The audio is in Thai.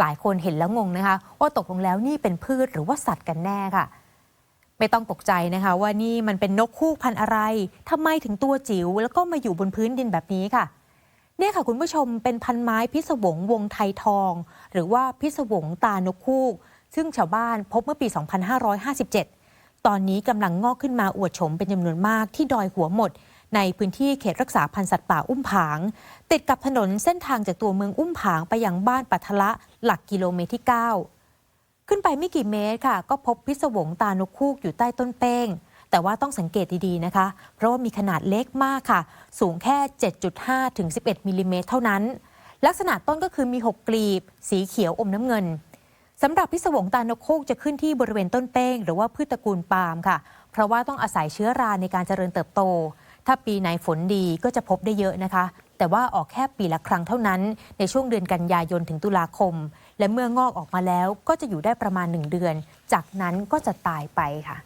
หลายคนเห็นแล้วงงนะคะว่าตกลงแล้วนี่เป็นพืชหรือว่าสัตว์กันแน่ค่ะ ไม่ต้องตกใจนะคะว่านี่มันเป็นนกคู่พันธุ์อะไรทำไมถึงตัวจิ๋วแล้วก็มาอยู่บนพื้นดินแบบนี้ค่ะ เนี่ยค่ะคุณผู้ชมเป็นพันไม้พิศวงวงไทยทอง หรือว่าพิศวงตานกคู่ซึ่งชาวบ้านพบเมื่อปี 2557 ตอนนี้กำลังงอกขึ้นมาอวดโฉมเป็นจำนวนมากที่ดอยหัวหมด ในพื้นที่เขตรักษาพันธุ์สัตว์ป่าอุ้มผาง ติดกับถนนเส้นทางจากตัวเมืองอุ้มผางไปยังบ้านปัทละหลักกิโลเมตรที่ 9 ขึ้นไปไม่กี่เมตรค่ะ ก็พบพิศวงตานกคูกอยู่ใต้ต้นเป้ง แต่ว่าต้องสังเกตดีๆนะคะ เพราะว่ามีขนาดเล็กมากค่ะ สูงแค่ 7.5 ถึง 11มิลลิเมตรเท่านั้น ลักษณะต้นก็คือมี 6 กลีบ สีเขียวอมน้ำเงินสำหรับพิศวงตานกคูกจะขึ้นที่บริเวณต้นเป้ง หรือว่าพืชตระกูลปาล์มค่ะ เพราะว่าต้องอาศัยเชื้อราในการเจริญเติบโต ถ้าปีไหนฝนดีก็จะพบได้เยอะนะคะ แต่ว่าออกแค่ปีละครั้งเท่านั้น ในช่วงเดือนกันยายนถึงตุลาคม และเมื่องอกออกมาแล้วก็จะอยู่ได้ประมาณ 1 เดือน จากนั้นก็จะตายไปค่ะ